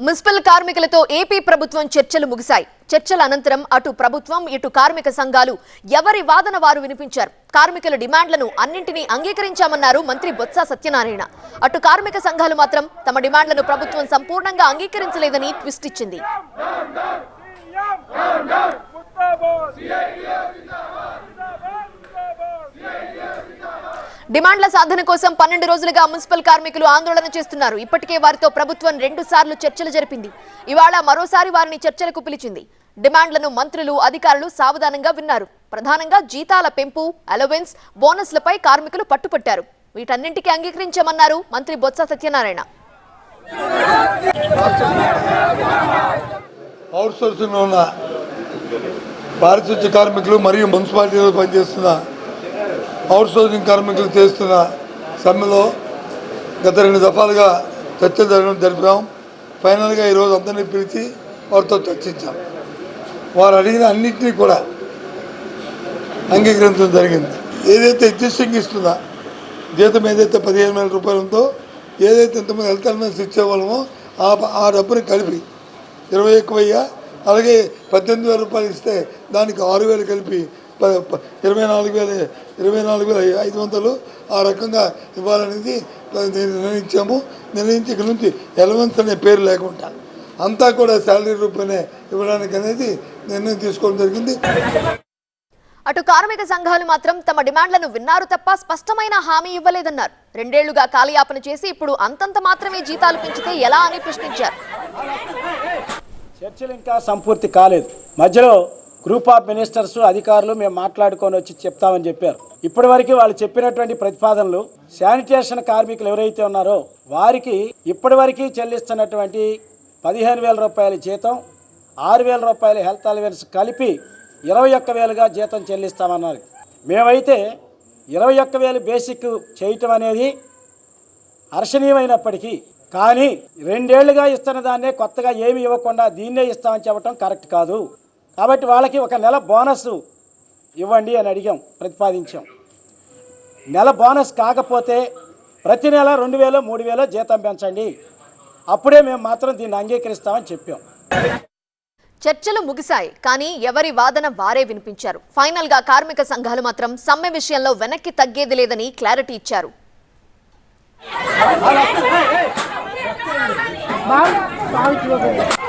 Municipal కార్మికులతో AP ప్రభుత్వం చర్చలు ముగిశాయి చర్చల అనంతరం అటు ప్రభుత్వం ఇటు కార్మిక సంఘాలు ఎవరి వాదన వారు వినిపించారు కార్మికుల డిమాండ్లను అన్నింటినీ అంగీకరించామన్నారు మంత్రి బొత్స సత్యనారాయణ అటు కార్మిక సంఘాలు మాత్రం తమ డిమాండ్లను ప్రభుత్వం సంపూర్ణంగా అంగీకరించలేదని ట్విస్ట్ ఇచ్చింది డిమాండ్ల సాధన కోసం పన్నెండు రోజులుగా మున్సిపల్ కార్మికులు ఆందోళన చేస్తున్నారు. ఇప్పటికే వారితో ప్రభుత్వం రెండు సార్లు చర్చలు జరిపింది. ఇవాళ మరోసారి వారిని చర్చలకు పిలిచింది. డిమాండ్లను మంత్రులు అధికారులు సావధానంగా విన్నారు. ప్రధానంగా జీతాల పెంపు అలవెన్స్ బోనస్లపై కార్మికులు పట్టుపట్టారు. వీటన్నింటికీ అంగీకరించమన్నారు మంత్రి బొత్స సత్యనారాయణ. అవుట్సోర్సింగ్లో ఉన్న పారిశుద్ధ్య కార్మికులు మరియు మున్సిపాలిటీలో పనిచేస్తున్న అవుట్సోర్సింగ్ కార్మికులు చేస్తున్న సమ్మెలో గత రెండు దఫాలుగా చర్చ జరగడం జరిపాం. ఫైనల్గా ఈరోజు అందరినీ పిలిచి వారితో చర్చించాం. వారు అడిగిన అన్నింటినీ కూడా అంగీకరించడం జరిగింది. ఏదైతే ఎగ్జిస్టింగ్ ఇస్తుందా జీతం ఏదైతే పదిహేను వేల రూపాయలు ఉందో ఏదైతే ఇంతమంది హెల్త్ అలవెన్స్ ఇచ్చేవాళ్ళమో ఆ ఆ డబ్బుని కలిపి ఇరవై ఎక్కువ అలాగే పద్దెనిమిది వేల రూపాయలు ఇస్తే దానికి ఆరు వేలు కలిపి ఇరవై నాలుగు వేల ఇరవై నాలుగు వేల ఐదు వందలు ఆ రకంగా ఇవ్వాలనేది నిర్ణయించాము. నిర్ణయించి ఇక్కడ నుంచి ఎలవెన్స్ అనే పేరు లేకుండా అంతా కూడా శాలరీ రూపేనే ఇవ్వడానికి అనేది నిర్ణయం తీసుకోవడం జరిగింది. అటు కార్మిక సంఘాలు మాత్రం తమ డిమాండ్లను విన్నారు తప్ప స్పష్టమైన హామీ ఇవ్వలేదన్నారు. రెండేళ్ళుగా కాలయాపన చేసి ఇప్పుడు అంతంత మాత్రమే జీతాలు పెంచితే ఎలా అని ప్రశ్నించారు. చర్చలు ఇంకా సంపూర్తి కాలేదు. మధ్యలో గ్రూప్ ఆఫ్ మినిస్టర్స్ అధికారులు మేము మాట్లాడుకొని వచ్చి చెప్తామని చెప్పారు. ఇప్పటి వరకు వాళ్ళు చెప్పినటువంటి ప్రతిపాదనలు శానిటేషన్ కార్మికులు ఎవరైతే ఉన్నారో వారికి ఇప్పటి వరకు చెల్లిస్తున్నటువంటి పదిహేను వేల రూపాయల జీతం ఆరు వేల రూపాయల హెల్త్ అలవెన్స్ కలిపి ఇరవై ఒక్క వేలుగా జీతం చెల్లిస్తామన్నారు. మేమైతే ఇరవై ఒక్క వేలు బేసిక్ చేయటం అనేది హర్షణీయమైనప్పటికీ కానీ రెండేళ్ళుగా ఇస్తున్న దాన్నే కొత్తగా ఏమి ఇవ్వకుండా దీన్నే ఇస్తామని చెప్పడం కరెక్ట్ కాదు. కాబట్టి వాళ్ళకి ఒక నెల బోనస్ ఇవ్వండి అని అడిగాం ప్రతిపాదించాం నెల బోనస్ కాకపోతే ప్రతి నెల రెండు వేలు మూడు వేలు జీతం పెంచండి అప్పుడే మేము మాత్రం దీన్ని అంగీకరిస్తామని చెప్పాం చర్చలు ముగిశాయి కానీ ఎవరి వాదన వారే వినిపించారు ఫైనల్గా కార్మిక సంఘాలు మాత్రం సమ్మె విషయంలో వెనక్కి తగ్గేది లేదని క్లారిటీ ఇచ్చారు బాగా